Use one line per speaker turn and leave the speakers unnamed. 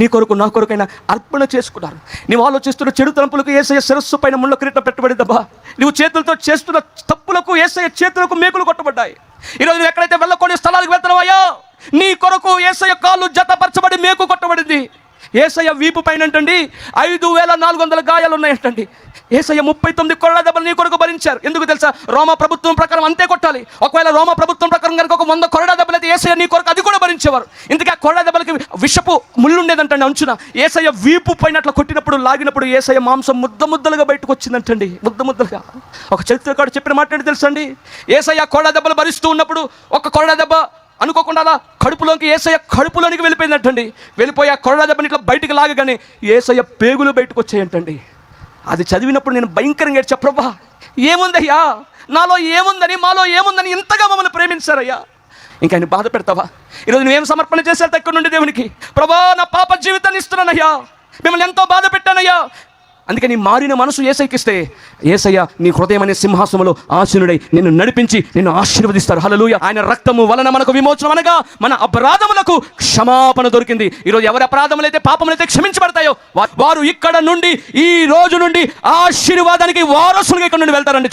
నీ కొరకు నా కొరకైనా అర్పణ చేసుకున్నారు. నీవు ఆలోచిస్తున్న చెడు తలంపులకు ఏసయ్య శిరస్సు పైన ముళ్ళ కిరీటం పెట్టబడిందబ్బా నువ్వు చేతులతో చేస్తున్న తప్పులకు ఏసయ్య చేతులకు మేకులు కొట్టబడ్డాయి. ఈరోజు నువ్వు ఎక్కడైతే వెళ్ళకూడని స్థలాలకు వెళ్తున్నావయ్యా నీ కొరకు ఏసయ్య కాళ్ళు జతపరచబడి మేకు కొట్టబడింది. ఏసయ్య వీపు పైన అంటండి ఐదు వేల నాలుగు వందల గాయాలు ఉన్నాయంటండి ఏసయ్య ముప్పై తొమ్మిది కొళ్ళ దెబ్బలు నీ కొరకు భరించారు. ఎందుకు తెలుసా? రోమా ప్రభుత్వం ప్రకారం అంతే కొట్టాలి. ఒకవేళ రోమా ప్రభుత్వం ప్రకారం కనుక ఒక వంద కొరడా దెబ్బలు అయితే ఏసయ్య నీ కొరకు అది కూడా భరించేవారు. ఇందుకే ఆ కొరడా దెబ్బలకి విషపు ముళ్ళుండేదంటండి అంచున. ఏసయ్య వీపు పైన అట్లా కొట్టినప్పుడు లాగినప్పుడు ఏసయ్య మాంసం ముద్ద ముద్దలుగా బయటకు వచ్చిందంటండి. ముద్ద ముద్దలుగా. ఒక చరిత్రకాడు చెప్పిన మాట తెలుసండి? ఏసయ్య కొరడా దెబ్బలు భరిస్తూ ఉన్నప్పుడు ఒక కొరడా దెబ్బ అనుకోకుండా అలా కడుపులోకి ఏసయ్య కడుపులోనికి వెళ్ళిపోయిందంటండి. వెళ్ళిపోయి ఆ కొరడా దెబ్బని ఇట్లా బయటికి లాగగానే ఏసయ్య పేగులు బయటకు వచ్చాయంటండి. అది చదివినప్పుడు నేను భయంకరంగా ఏడ్చా ప్రభా ఏముందయ్యా? నాలో ఏముందని మాలో ఏముందని ఇంతగా మమ్మల్ని ప్రేమించారయ్యా? ఇంకా ఆయన బాధ పెడతావా? ఈరోజు నువ్వేం సమర్పణ చేశారు దగ్గర నుండి దేవునికి. ప్రభా నా పాప జీవితాన్ని ఇస్తున్నానయ్యా. మిమ్మల్ని ఎంతో బాధ పెట్టానయ్యా. అందుకే నీ మారిన మనసు ఏసైకిస్తే ఏసయ్య నీ హృదయం అనే సింహాసనంలో ఆశీనుడై నిన్ను నడిపించి నిన్ను ఆశీర్వదిస్తారు. హలలుయ ఆయన రక్తము వలన మనకు విమోచనం అనగా మన అపరాధములకు క్షమాపణ దొరికింది. ఈరోజు ఎవరి అపరాధములైతే పాపములైతే క్షమించబడతాయో వారు ఇక్కడ నుండి ఈ రోజు నుండి ఆశీర్వాదానికి వారసులుగా ఇక్కడ నుండి వెళ్తారండి